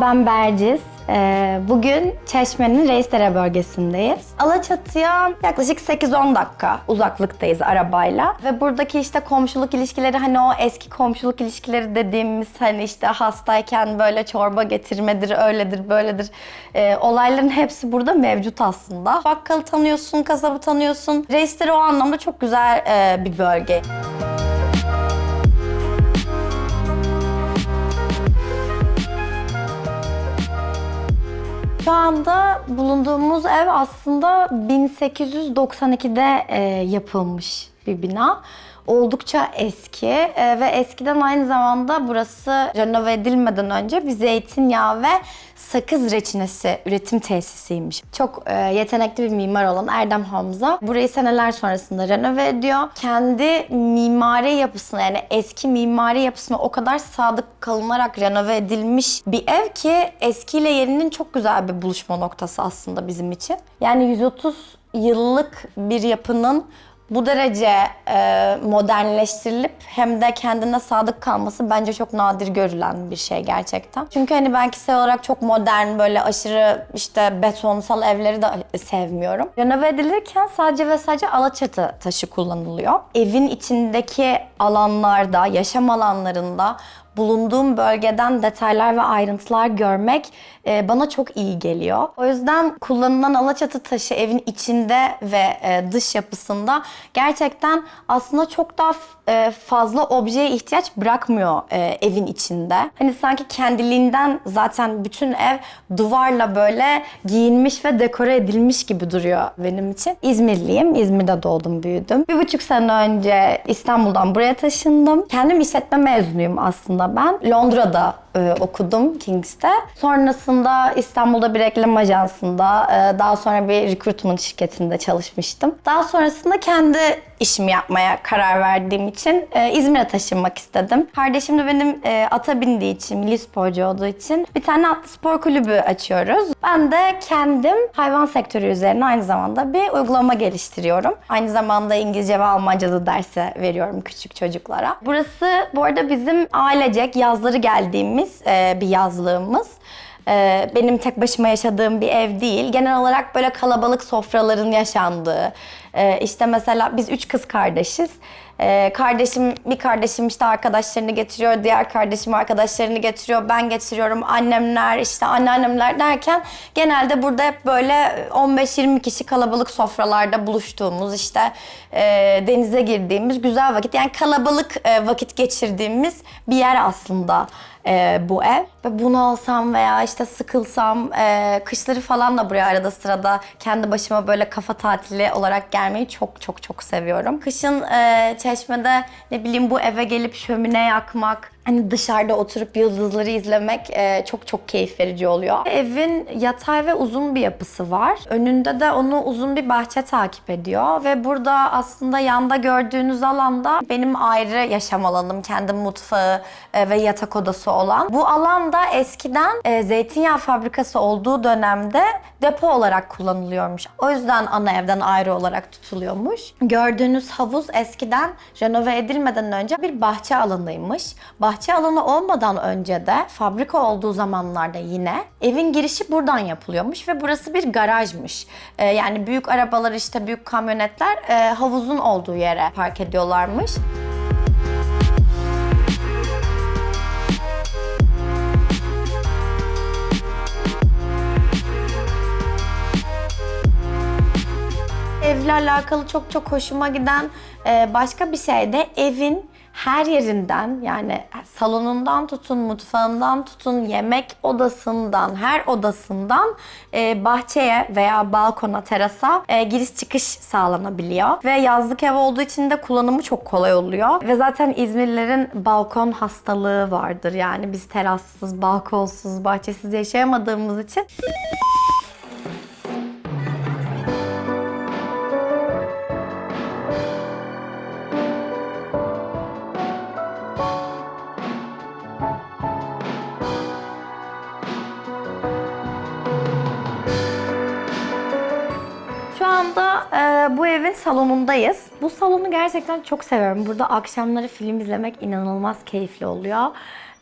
Ben Berciz. Ee, bugün Çeşme'nin Reisdere bölgesindeyiz. Alaçatı'ya yaklaşık 8-10 dakika uzaklıktayız arabayla. Ve buradaki işte komşuluk ilişkileri hani o eski komşuluk ilişkileri dediğimiz hani işte hastayken böyle çorba getirmedir, öyledir, böyledir. Ee, olayların hepsi burada mevcut aslında. Bakkalı tanıyorsun, kasabı tanıyorsun. Reisdere o anlamda çok güzel e, bir bölge. Şu anda bulunduğumuz ev aslında 1892'de e, yapılmış bir bina. Oldukça eski e, ve eskiden aynı zamanda burası renove edilmeden önce bir zeytinyağı ve sakız reçinesi üretim tesisiymiş. Çok e, yetenekli bir mimar olan Erdem Hamza burayı seneler sonrasında renove ediyor. Kendi mimari yapısına yani eski mimari yapısına o kadar sadık kalınarak renove edilmiş bir ev ki eskiyle yeninin çok güzel bir buluşma noktası aslında bizim için. Yani 130 yıllık bir yapının bu derece e, modernleştirilip hem de kendine sadık kalması bence çok nadir görülen bir şey gerçekten. Çünkü hani ben kişisel olarak çok modern böyle aşırı işte betonsal evleri de sevmiyorum. Renove edilirken sadece ve sadece alaçatı taşı kullanılıyor. Evin içindeki alanlarda, yaşam alanlarında bulunduğum bölgeden detaylar ve ayrıntılar görmek e, bana çok iyi geliyor. O yüzden kullanılan alaçatı taşı evin içinde ve e, dış yapısında gerçekten aslında çok daha e, fazla objeye ihtiyaç bırakmıyor e, evin içinde. Hani sanki kendiliğinden zaten bütün ev duvarla böyle giyinmiş ve dekore edilmiş gibi duruyor benim için. İzmirliyim. İzmir'de doğdum, büyüdüm. Bir buçuk sene önce İstanbul'dan buraya taşındım. Kendim işletme mezunuyum aslında ben. Londra'da e, okudum Kings'te. Sonrasında İstanbul'da bir reklam ajansında, e, daha sonra bir recruitment şirketinde çalışmıştım. Daha sonrasında kendi işimi yapmaya karar verdiğim için e, İzmir'e taşınmak istedim. Kardeşim de benim e, ata bindiği için, milli sporcu olduğu için bir tane atlı spor kulübü açıyoruz. Ben de kendim hayvan sektörü üzerine aynı zamanda bir uygulama geliştiriyorum. Aynı zamanda İngilizce ve Almanca da derse veriyorum küçük çocuklara. Burası bu arada bizim ailecek yazları geldiğimiz e, bir yazlığımız. Ee, benim tek başıma yaşadığım bir ev değil. Genel olarak böyle kalabalık sofraların yaşandığı. Ee, işte mesela biz üç kız kardeşiz. Ee, kardeşim, bir kardeşim işte arkadaşlarını getiriyor, diğer kardeşim arkadaşlarını getiriyor, ben getiriyorum, annemler, işte anneannemler derken genelde burada hep böyle 15-20 kişi kalabalık sofralarda buluştuğumuz, işte e, denize girdiğimiz güzel vakit, yani kalabalık e, vakit geçirdiğimiz bir yer aslında e, bu ev. Ve bunu alsam veya işte sıkılsam, e, kışları falan da buraya arada sırada kendi başıma böyle kafa tatili olarak gelmeyi çok çok çok seviyorum. Kışın e, Çeşme'de ne bileyim bu eve gelip şömine yakmak, hani dışarıda oturup yıldızları izlemek e, çok çok keyif verici oluyor. Evin yatay ve uzun bir yapısı var. Önünde de onu uzun bir bahçe takip ediyor ve burada aslında yanda gördüğünüz alanda benim ayrı yaşam alanım, kendi mutfağı e, ve yatak odası olan. Bu alanda eskiden e, zeytinyağı fabrikası olduğu dönemde depo olarak kullanılıyormuş. O yüzden ana evden ayrı olarak tutuluyormuş. Gördüğünüz havuz eskiden renove edilmeden önce bir bahçe alanıymış. Bahçe alanı olmadan önce de fabrika olduğu zamanlarda yine evin girişi buradan yapılıyormuş ve burası bir garajmış. Ee, yani büyük arabalar işte büyük kamyonetler e, havuzun olduğu yere park ediyorlarmış. Evle alakalı çok çok hoşuma giden e, başka bir şey de evin her yerinden yani salonundan tutun, mutfağından tutun, yemek odasından, her odasından e, bahçeye veya balkona, terasa e, giriş çıkış sağlanabiliyor. Ve yazlık ev olduğu için de kullanımı çok kolay oluyor. Ve zaten İzmirlilerin balkon hastalığı vardır. Yani biz terassız, balkonsuz, bahçesiz yaşayamadığımız için anda e, bu evin salonundayız. Bu salonu gerçekten çok seviyorum. Burada akşamları film izlemek inanılmaz keyifli oluyor.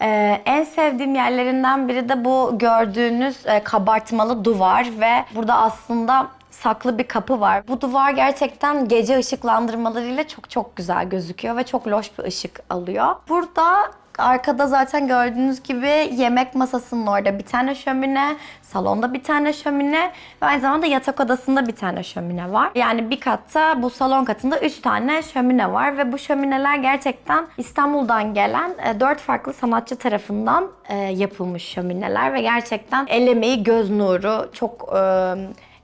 Ee, en sevdiğim yerlerinden biri de bu gördüğünüz e, kabartmalı duvar ve burada aslında saklı bir kapı var. Bu duvar gerçekten gece ışıklandırmalarıyla çok çok güzel gözüküyor ve çok loş bir ışık alıyor. Burada Arkada zaten gördüğünüz gibi yemek masasının orada bir tane şömine, salonda bir tane şömine ve aynı zamanda yatak odasında bir tane şömine var. Yani bir katta bu salon katında üç tane şömine var ve bu şömineler gerçekten İstanbul'dan gelen e, dört farklı sanatçı tarafından e, yapılmış şömineler ve gerçekten el emeği, göz nuru çok e,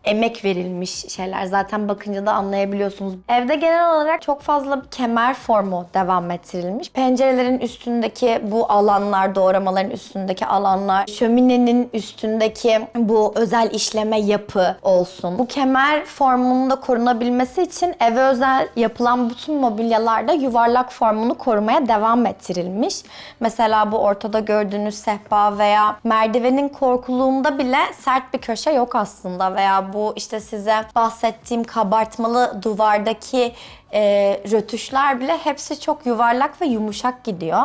emek verilmiş şeyler. Zaten bakınca da anlayabiliyorsunuz. Evde genel olarak çok fazla kemer formu devam ettirilmiş. Pencerelerin üstündeki bu alanlar, doğramaların üstündeki alanlar, şöminenin üstündeki bu özel işleme yapı olsun. Bu kemer formunun da korunabilmesi için eve özel yapılan bütün mobilyalarda yuvarlak formunu korumaya devam ettirilmiş. Mesela bu ortada gördüğünüz sehpa veya merdivenin korkuluğunda bile sert bir köşe yok aslında veya bu işte size bahsettiğim kabartmalı duvardaki e, rötuşlar bile hepsi çok yuvarlak ve yumuşak gidiyor.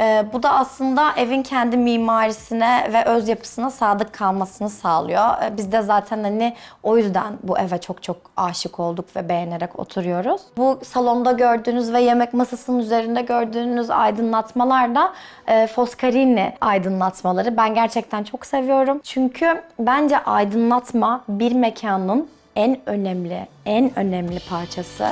E, bu da aslında evin kendi mimarisine ve öz yapısına sadık kalmasını sağlıyor. E, biz de zaten hani o yüzden bu eve çok çok aşık olduk ve beğenerek oturuyoruz. Bu salonda gördüğünüz ve yemek masasının üzerinde gördüğünüz aydınlatmalar da e, Foscarini aydınlatmaları. Ben gerçekten çok seviyorum. Çünkü bence aydınlatma bir mekanın en önemli, en önemli parçası.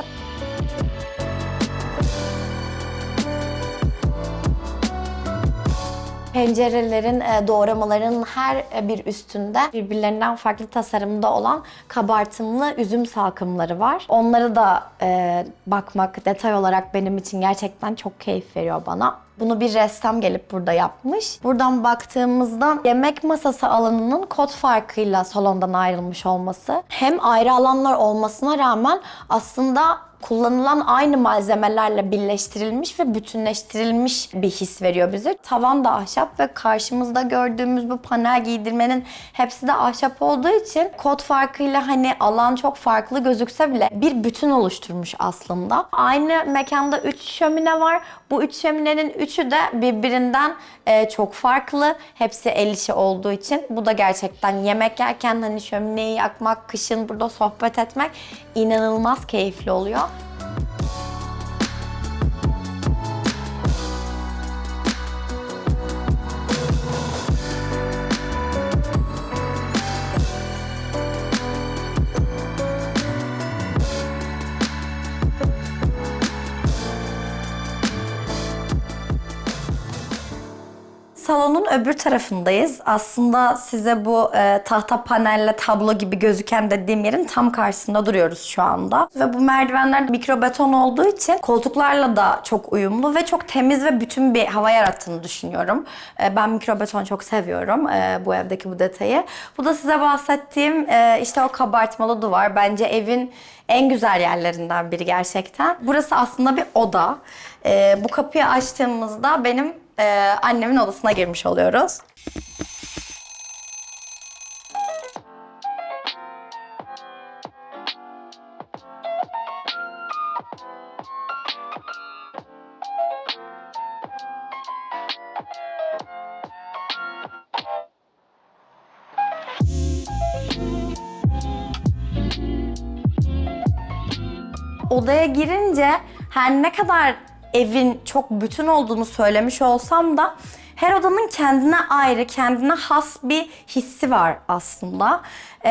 Pencerelerin, e, doğramaların her e, bir üstünde birbirlerinden farklı tasarımda olan kabartımlı üzüm salkımları var. Onları da e, bakmak detay olarak benim için gerçekten çok keyif veriyor bana. Bunu bir ressam gelip burada yapmış. Buradan baktığımızda yemek masası alanının kod farkıyla salondan ayrılmış olması hem ayrı alanlar olmasına rağmen aslında kullanılan aynı malzemelerle birleştirilmiş ve bütünleştirilmiş bir his veriyor bize. Tavan da ahşap ve karşımızda gördüğümüz bu panel giydirmenin hepsi de ahşap olduğu için kod farkıyla hani alan çok farklı gözükse bile bir bütün oluşturmuş aslında. Aynı mekanda 3 şömine var. Bu üç şöminenin üçü de birbirinden e, çok farklı. Hepsi el işi olduğu için. Bu da gerçekten yemek yerken hani şömineyi yakmak, kışın burada sohbet etmek inanılmaz keyifli oluyor. Salonun öbür tarafındayız. Aslında size bu e, tahta panelle tablo gibi gözüken dediğim yerin tam karşısında duruyoruz şu anda. Ve bu merdivenler mikrobeton olduğu için koltuklarla da çok uyumlu ve çok temiz ve bütün bir hava yarattığını düşünüyorum. E, ben mikrobeton çok seviyorum e, bu evdeki bu detayı. Bu da size bahsettiğim e, işte o kabartmalı duvar. Bence evin en güzel yerlerinden biri gerçekten. Burası aslında bir oda. E, bu kapıyı açtığımızda benim e, annemin odasına girmiş oluyoruz. Odaya girince her ne kadar evin çok bütün olduğunu söylemiş olsam da her odanın kendine ayrı, kendine has bir hissi var aslında. Ee,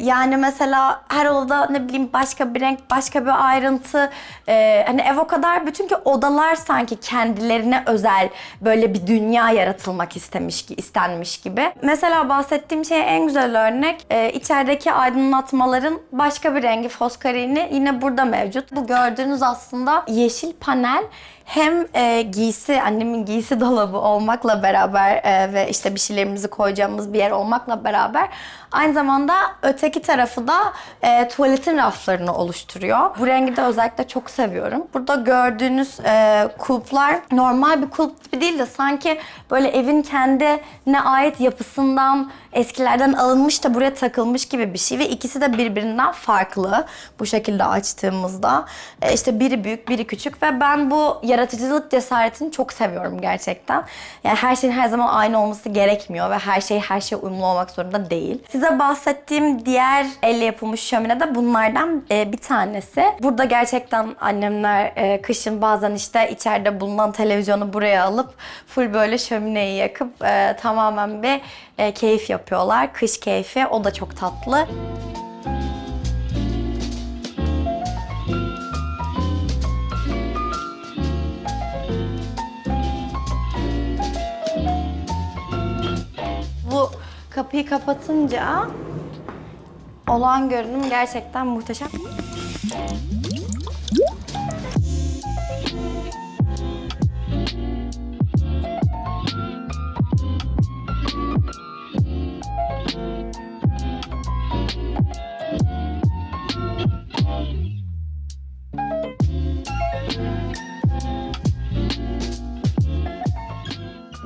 yani mesela her odada ne bileyim başka bir renk, başka bir ayrıntı. Ee, hani ev o kadar bütün ki odalar sanki kendilerine özel böyle bir dünya yaratılmak istemiş ki istenmiş gibi. Mesela bahsettiğim şey en güzel örnek e, içerideki aydınlatmaların başka bir rengi foscarini yine burada mevcut. Bu gördüğünüz aslında yeşil panel hem e, giysi, annemin giysi dolabı olmakla beraber e, ve işte bir şeylerimizi koyacağımız bir yer olmakla beraber aynı zamanda öteki tarafı da e, tuvaletin raflarını oluşturuyor. Bu rengi de özellikle çok seviyorum. Burada gördüğünüz e, kulplar normal bir kulp gibi değil de sanki böyle evin kendine ait yapısından eskilerden alınmış da buraya takılmış gibi bir şey ve ikisi de birbirinden farklı bu şekilde açtığımızda. E, işte biri büyük, biri küçük ve ben bu yaratıcılık cesaretini çok seviyorum gerçekten. Yani her şeyin her zaman aynı olması gerekmiyor ve her şey her şey uyumlu olmak zorunda değil. Size bahsettiğim diğer elle yapılmış şömine de bunlardan e, bir tanesi. Burada gerçekten annemler e, kışın bazen işte içeride bulunan televizyonu buraya alıp full böyle şömineyi yakıp e, tamamen bir e, keyif yapıyorlar. Kış keyfi. O da çok tatlı. Bu kapıyı kapatınca olan görünüm gerçekten muhteşem.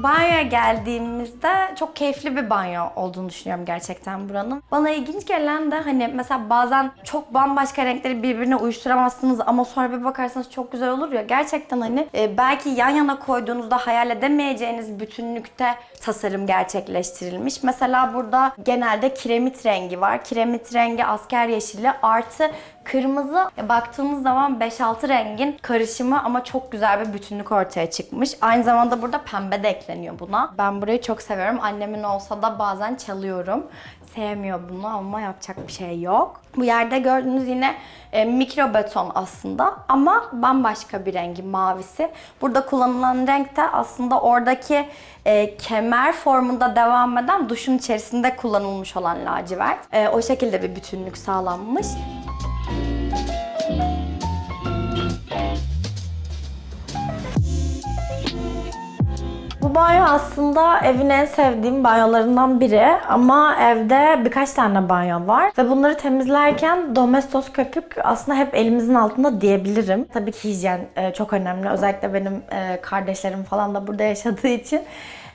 Banyoya geldiğimizde çok keyifli bir banyo olduğunu düşünüyorum gerçekten buranın. Bana ilginç gelen de hani mesela bazen çok bambaşka renkleri birbirine uyuşturamazsınız ama sonra bir bakarsanız çok güzel olur ya. Gerçekten hani e, belki yan yana koyduğunuzda hayal edemeyeceğiniz bütünlükte tasarım gerçekleştirilmiş. Mesela burada genelde kiremit rengi var. Kiremit rengi asker yeşili artı Kırmızı baktığımız zaman 5-6 rengin karışımı ama çok güzel bir bütünlük ortaya çıkmış. Aynı zamanda burada pembe de ekleniyor buna. Ben burayı çok seviyorum. Annemin olsa da bazen çalıyorum. Sevmiyor bunu ama yapacak bir şey yok. Bu yerde gördüğünüz yine e, mikro beton aslında ama bambaşka bir rengi mavisi. Burada kullanılan renk de aslında oradaki e, kemer formunda devam eden duşun içerisinde kullanılmış olan lacivert. E, o şekilde bir bütünlük sağlanmış. Bu banyo aslında evin en sevdiğim banyolarından biri ama evde birkaç tane banyo var ve bunları temizlerken Domestos köpük aslında hep elimizin altında diyebilirim. Tabii ki hijyen e, çok önemli. Özellikle benim e, kardeşlerim falan da burada yaşadığı için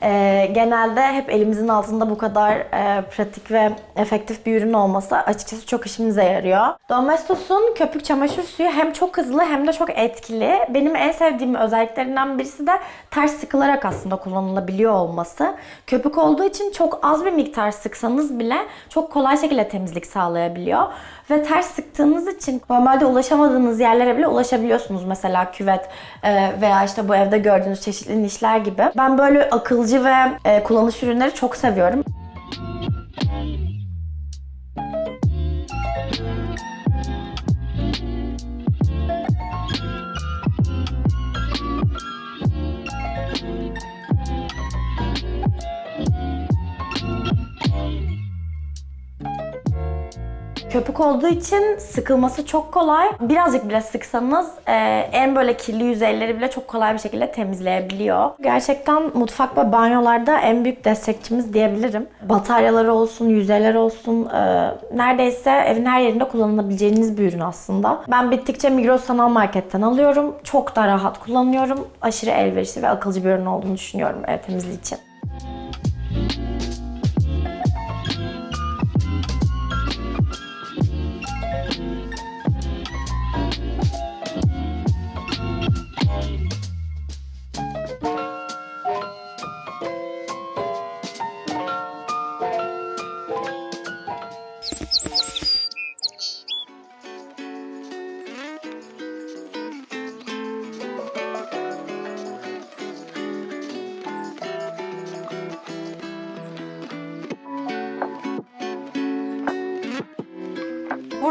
e, genelde hep elimizin altında bu kadar e, pratik ve efektif bir ürün olması açıkçası çok işimize yarıyor. Domestos'un köpük çamaşır suyu hem çok hızlı hem de çok etkili. Benim en sevdiğim özelliklerinden birisi de ters sıkılarak aslında kullanılabiliyor olması. Köpük olduğu için çok az bir miktar sıksanız bile çok kolay şekilde temizlik sağlayabiliyor. Ve ters sıktığınız için normalde ulaşamadığınız yerlere bile ulaşabiliyorsunuz. Mesela küvet e, veya işte bu evde gördüğünüz çeşitli nişler gibi. Ben böyle akılcı ve e, kullanış ürünleri çok seviyorum. Köpük olduğu için sıkılması çok kolay. Birazcık bile sıksanız e, en böyle kirli yüzeyleri bile çok kolay bir şekilde temizleyebiliyor. Gerçekten mutfak ve banyolarda en büyük destekçimiz diyebilirim. Bataryaları olsun, yüzeyler olsun e, neredeyse evin her yerinde kullanılabileceğiniz bir ürün aslında. Ben bittikçe Migros Sanal Market'ten alıyorum. Çok da rahat kullanıyorum. Aşırı elverişli ve akılcı bir ürün olduğunu düşünüyorum ev temizliği için.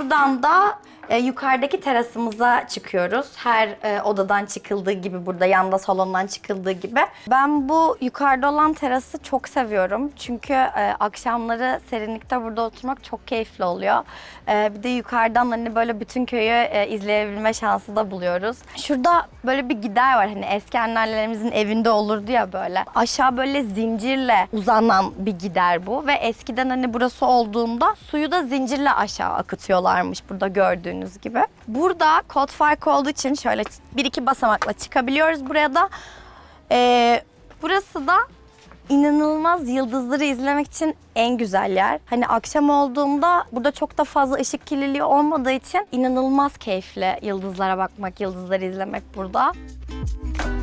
Buradan da e, yukarıdaki terasımıza çıkıyoruz. Her e, odadan çıkıldığı gibi burada yanda salondan çıkıldığı gibi. Ben bu yukarıda olan terası çok seviyorum. Çünkü e, akşamları serinlikte burada oturmak çok keyifli oluyor. E, bir de yukarıdan hani böyle bütün köyü e, izleyebilme şansı da buluyoruz. Şurada böyle bir gider var hani eski annelerimizin evinde olurdu ya böyle. Aşağı böyle zincirle uzanan bir gider bu ve eskiden hani burası olduğunda suyu da zincirle aşağı akıtıyorlarmış burada gördüğünüz gibi. Burada kod farkı olduğu için şöyle bir iki basamakla çıkabiliyoruz buraya da. Ee, burası da inanılmaz yıldızları izlemek için en güzel yer. Hani akşam olduğunda burada çok da fazla ışık kirliliği olmadığı için inanılmaz keyifli yıldızlara bakmak, yıldızları izlemek burada. Şimdi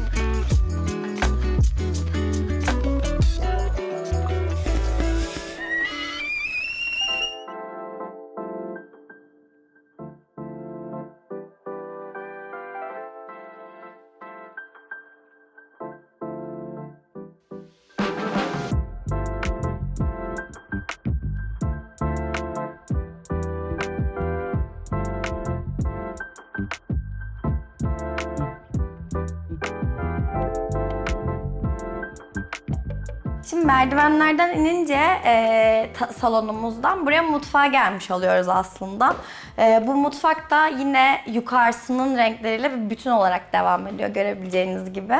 merdivenlerden inince e, ta- salonumuzdan buraya mutfağa gelmiş oluyoruz aslında. E, bu mutfak da yine yukarısının renkleriyle bir bütün olarak devam ediyor görebileceğiniz gibi.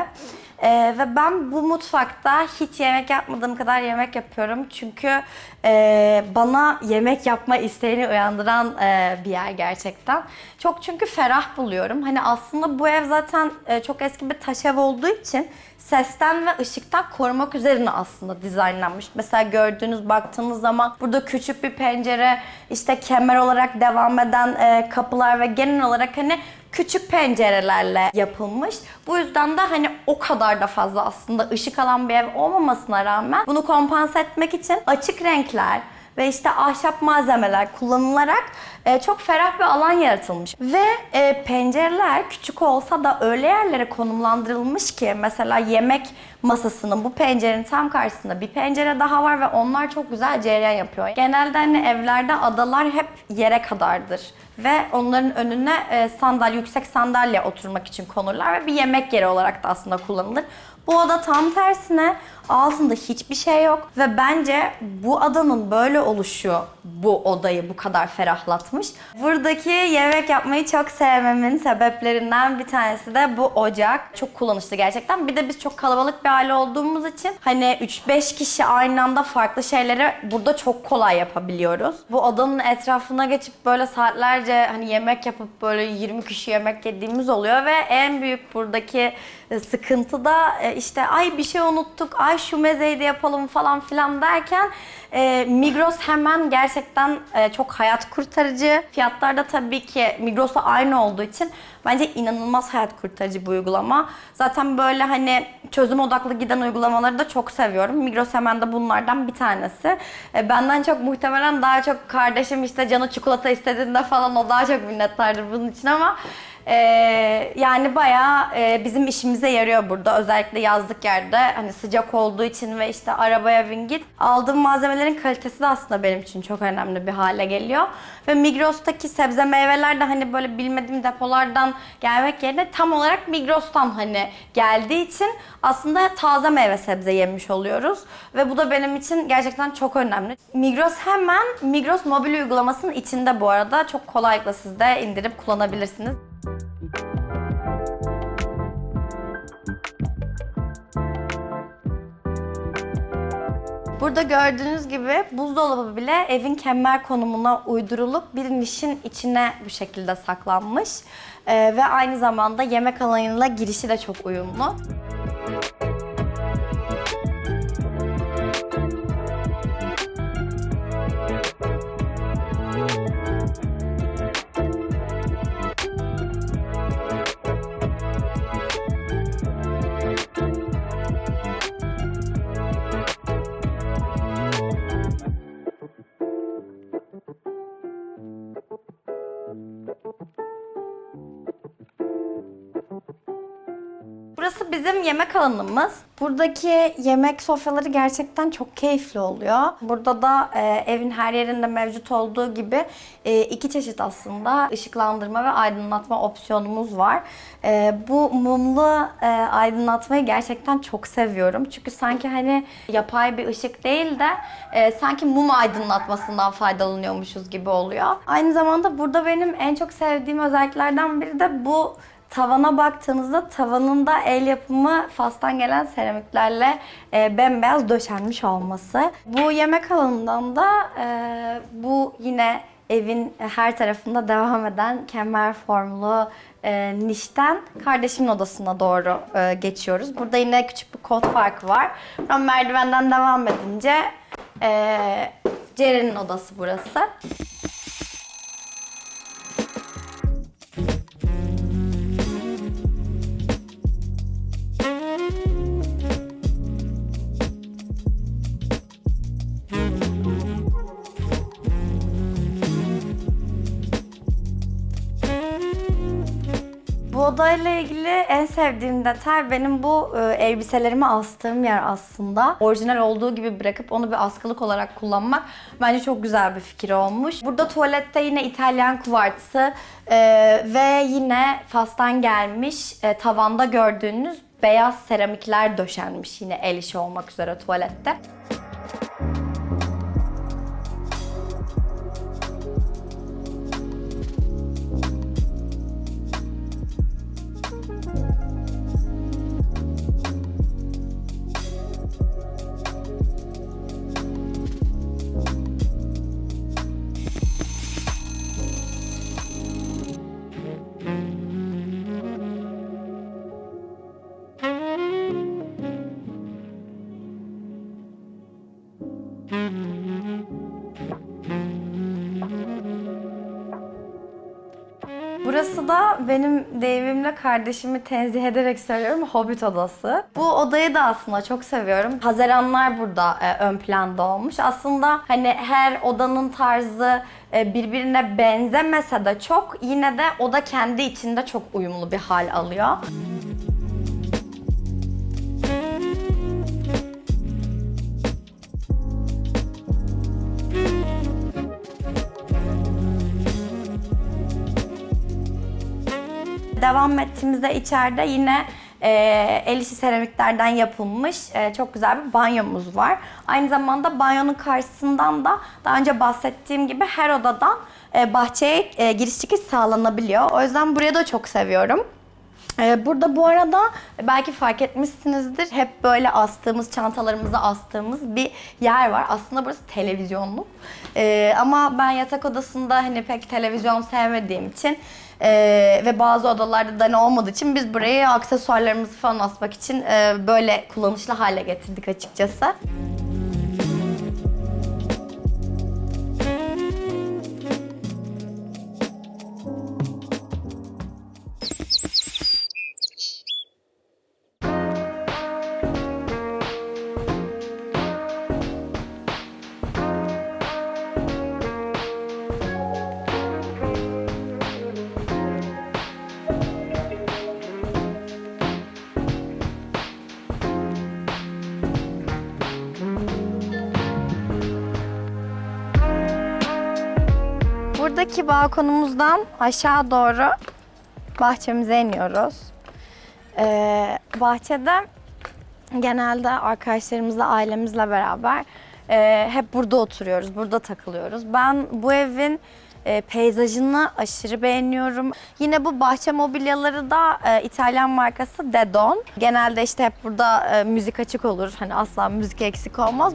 E, ve ben bu mutfakta hiç yemek yapmadığım kadar yemek yapıyorum. Çünkü e, bana yemek yapma isteğini uyandıran e, bir yer gerçekten. Çok çünkü ferah buluyorum. Hani aslında bu ev zaten e, çok eski bir taş ev olduğu için sesten ve ışıktan korumak üzerine aslında dizaynlanmış. Mesela gördüğünüz baktığınız zaman burada küçük bir pencere, işte kemer olarak devam eden e, kapılar ve genel olarak hani küçük pencerelerle yapılmış. Bu yüzden de hani o kadar da fazla aslında ışık alan bir ev olmamasına rağmen bunu kompanse etmek için açık renkler, ve işte ahşap malzemeler kullanılarak e, çok ferah bir alan yaratılmış. Ve e, pencereler küçük olsa da öyle yerlere konumlandırılmış ki mesela yemek masasının bu pencerenin tam karşısında bir pencere daha var ve onlar çok güzel cereyan yapıyor. Genelde hani evlerde adalar hep yere kadardır ve onların önüne e, sandalye, yüksek sandalye oturmak için konurlar ve bir yemek yeri olarak da aslında kullanılır. Bu oda tam tersine altında hiçbir şey yok ve bence bu adanın böyle oluşu bu odayı bu kadar ferahlatmış. Buradaki yemek yapmayı çok sevmemin sebeplerinden bir tanesi de bu ocak. Çok kullanışlı gerçekten. Bir de biz çok kalabalık bir aile olduğumuz için hani 3-5 kişi aynı anda farklı şeyleri burada çok kolay yapabiliyoruz. Bu odanın etrafına geçip böyle saatlerce hani yemek yapıp böyle 20 kişi yemek yediğimiz oluyor ve en büyük buradaki e, sıkıntı da e, işte ay bir şey unuttuk, ay şu mezeyi de yapalım falan filan derken e, Migros hemen gerçekten çok hayat kurtarıcı. Fiyatlar da tabii ki Migros'la aynı olduğu için bence inanılmaz hayat kurtarıcı bir uygulama. Zaten böyle hani çözüm odaklı giden uygulamaları da çok seviyorum. Migros hemen de bunlardan bir tanesi. Benden çok muhtemelen daha çok kardeşim işte canı çikolata istediğinde falan o daha çok minnettardır bunun için ama ee, yani bayağı e, bizim işimize yarıyor burada. Özellikle yazlık yerde hani sıcak olduğu için ve işte arabaya bin git. Aldığım malzemelerin kalitesi de aslında benim için çok önemli bir hale geliyor. Ve Migros'taki sebze meyveler de hani böyle bilmediğim depolardan gelmek yerine tam olarak Migros'tan hani geldiği için aslında taze meyve sebze yemiş oluyoruz. Ve bu da benim için gerçekten çok önemli. Migros hemen Migros mobil uygulamasının içinde bu arada. Çok kolaylıkla siz de indirip kullanabilirsiniz. Burada gördüğünüz gibi buzdolabı bile evin kemer konumuna uydurulup bir nişin içine bu şekilde saklanmış. Ee, ve aynı zamanda yemek alanıyla girişi de çok uyumlu. Yemek alanımız. Buradaki yemek sofraları gerçekten çok keyifli oluyor. Burada da e, evin her yerinde mevcut olduğu gibi e, iki çeşit aslında ışıklandırma ve aydınlatma opsiyonumuz var. E, bu mumlu e, aydınlatmayı gerçekten çok seviyorum. Çünkü sanki hani yapay bir ışık değil de e, sanki mum aydınlatmasından faydalanıyormuşuz gibi oluyor. Aynı zamanda burada benim en çok sevdiğim özelliklerden biri de bu Tavana baktığınızda tavanında el yapımı Fas'tan gelen seramiklerle e, bembeyaz döşenmiş olması. Bu yemek alanından da e, bu yine evin her tarafında devam eden kemer formlu e, nişten kardeşimin odasına doğru e, geçiyoruz. Burada yine küçük bir kod farkı var. Ben merdivenden devam edince e, Ceren'in odası burası. Bu odayla ilgili en sevdiğim detay benim bu e, elbiselerimi astığım yer aslında. Orijinal olduğu gibi bırakıp onu bir askılık olarak kullanmak bence çok güzel bir fikir olmuş. Burada tuvalette yine İtalyan kuvartsı e, ve yine Fas'tan gelmiş e, tavanda gördüğünüz beyaz seramikler döşenmiş yine el işi olmak üzere tuvalette. Burası da benim deyimimle kardeşimi tenzih ederek söylüyorum Hobbit odası. Bu odayı da aslında çok seviyorum. Haziranlar burada e, ön planda olmuş. Aslında hani her odanın tarzı e, birbirine benzemese de çok yine de oda kendi içinde çok uyumlu bir hal alıyor. Devam ettiğimizde içeride yine e, el işi seramiklerden yapılmış e, çok güzel bir banyomuz var. Aynı zamanda banyonun karşısından da daha önce bahsettiğim gibi her odadan e, bahçeye e, giriş çıkış sağlanabiliyor. O yüzden burayı da çok seviyorum. Ee, Burada bu arada belki fark etmişsinizdir hep böyle astığımız çantalarımızı astığımız bir yer var. Aslında burası televizyonlu. Ee, ama ben yatak odasında hani pek televizyon sevmediğim için e, ve bazı odalarda da ne olmadığı için biz burayı aksesuarlarımızı falan asmak için e, böyle kullanışlı hale getirdik açıkçası. Buradaki balkonumuzdan aşağı doğru bahçemize iniyoruz. Ee, bahçede genelde arkadaşlarımızla, ailemizle beraber e, hep burada oturuyoruz, burada takılıyoruz. Ben bu evin e, peyzajını aşırı beğeniyorum. Yine bu bahçe mobilyaları da e, İtalyan markası Dedon. Genelde işte hep burada e, müzik açık olur. Hani asla müzik eksik olmaz.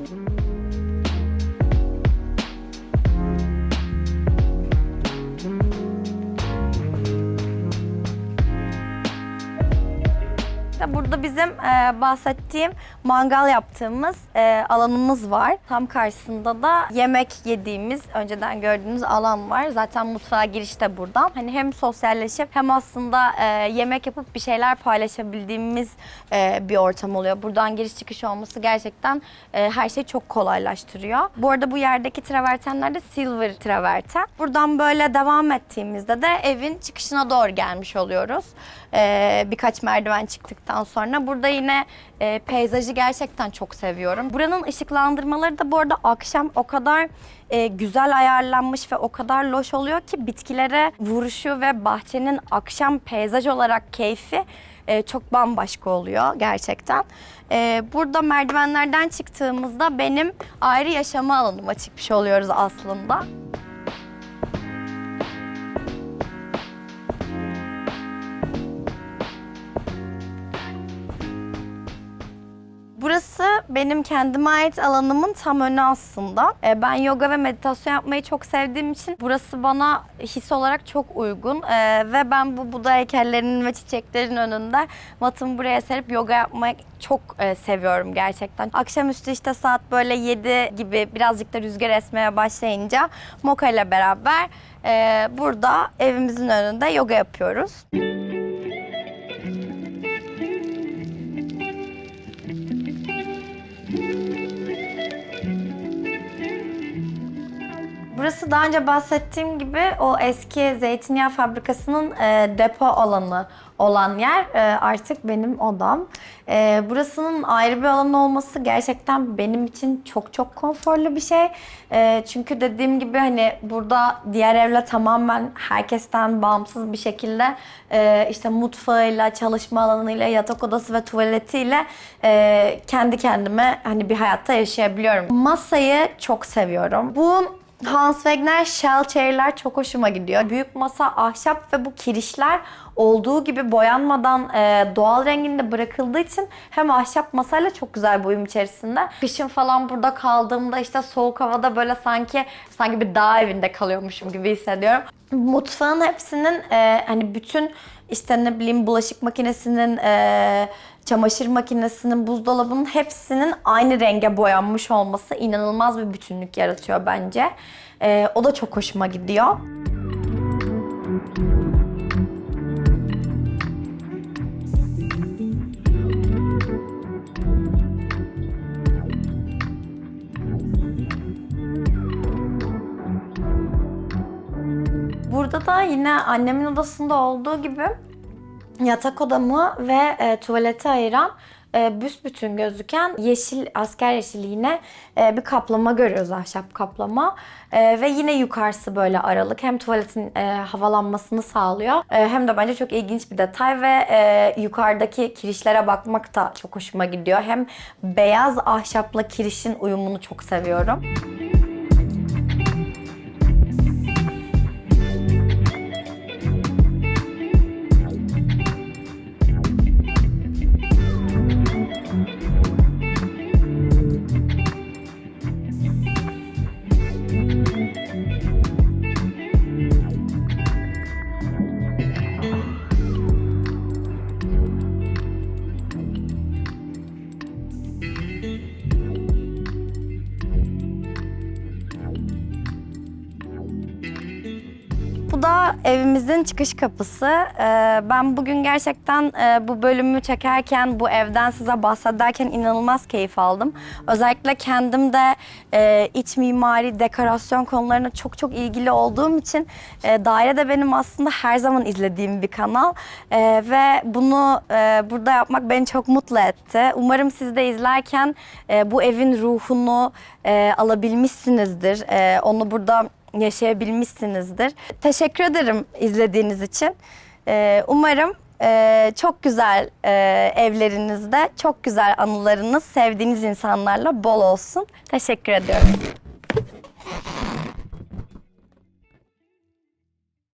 İşte burada bizim e, bahsettiğim mangal yaptığımız e, alanımız var. Tam karşısında da yemek yediğimiz, önceden gördüğünüz alan var. Zaten mutfağa giriş de buradan. Hani hem sosyalleşip hem aslında e, yemek yapıp bir şeyler paylaşabildiğimiz e, bir ortam oluyor. Buradan giriş çıkış olması gerçekten e, her şeyi çok kolaylaştırıyor. Bu arada bu yerdeki travertenler de silver traverten. Buradan böyle devam ettiğimizde de evin çıkışına doğru gelmiş oluyoruz. E, birkaç merdiven çıktıktan sonra. Burada yine e, peyzajı gerçekten çok seviyorum. Buranın ışıklandırmaları da bu arada akşam o kadar e, güzel ayarlanmış ve o kadar loş oluyor ki bitkilere vuruşu ve bahçenin akşam peyzaj olarak keyfi e, çok bambaşka oluyor gerçekten. E, burada merdivenlerden çıktığımızda benim ayrı yaşama alanıma çıkmış oluyoruz aslında. Burası benim kendime ait alanımın tam önü aslında. Ee, ben yoga ve meditasyon yapmayı çok sevdiğim için burası bana his olarak çok uygun. Ee, ve ben bu Buda heykellerinin ve çiçeklerin önünde matımı buraya serip yoga yapmayı çok e, seviyorum gerçekten. Akşamüstü işte saat böyle 7 gibi birazcık da rüzgar esmeye başlayınca Moka ile beraber e, burada evimizin önünde yoga yapıyoruz. Burası daha önce bahsettiğim gibi o eski zeytinyağı fabrikasının e, depo alanı olan yer e, artık benim odam. E, burasının ayrı bir alan olması gerçekten benim için çok çok konforlu bir şey. E, çünkü dediğim gibi hani burada diğer evle tamamen herkesten bağımsız bir şekilde e, işte mutfağıyla, çalışma alanıyla, yatak odası ve tuvaletiyle e, kendi kendime hani bir hayatta yaşayabiliyorum. Masayı çok seviyorum. Bu Hans Wegner shell chair'ler çok hoşuma gidiyor. Büyük masa ahşap ve bu kirişler olduğu gibi boyanmadan e, doğal renginde bırakıldığı için hem ahşap masayla çok güzel bir uyum içerisinde. Kışın falan burada kaldığımda işte soğuk havada böyle sanki sanki bir dağ evinde kalıyormuşum gibi hissediyorum. Mutfağın hepsinin e, hani bütün işte ne bileyim bulaşık makinesinin e, çamaşır makinesinin, buzdolabının hepsinin aynı renge boyanmış olması inanılmaz bir bütünlük yaratıyor bence. Ee, o da çok hoşuma gidiyor. Burada da yine annemin odasında olduğu gibi yatak odamı ve e, tuvaleti ayıran e, büsbütün gözüken yeşil asker yeşiliğine e, bir kaplama görüyoruz ahşap kaplama. E, ve yine yukarısı böyle aralık. Hem tuvaletin e, havalanmasını sağlıyor e, hem de bence çok ilginç bir detay ve e, yukarıdaki kirişlere bakmak da çok hoşuma gidiyor. Hem beyaz ahşapla kirişin uyumunu çok seviyorum. Bu evimizin çıkış kapısı. Ee, ben bugün gerçekten e, bu bölümü çekerken, bu evden size bahsederken inanılmaz keyif aldım. Özellikle kendim de e, iç mimari, dekorasyon konularına çok çok ilgili olduğum için e, daire de benim aslında her zaman izlediğim bir kanal. Ve bunu burada yapmak beni çok mutlu etti. Umarım siz de izlerken bu evin ruhunu alabilmişsinizdir. Onu burada yaşayabilmişsinizdir. Teşekkür ederim izlediğiniz için. Ee, umarım e, çok güzel e, evlerinizde, çok güzel anılarınız sevdiğiniz insanlarla bol olsun. Teşekkür ediyorum.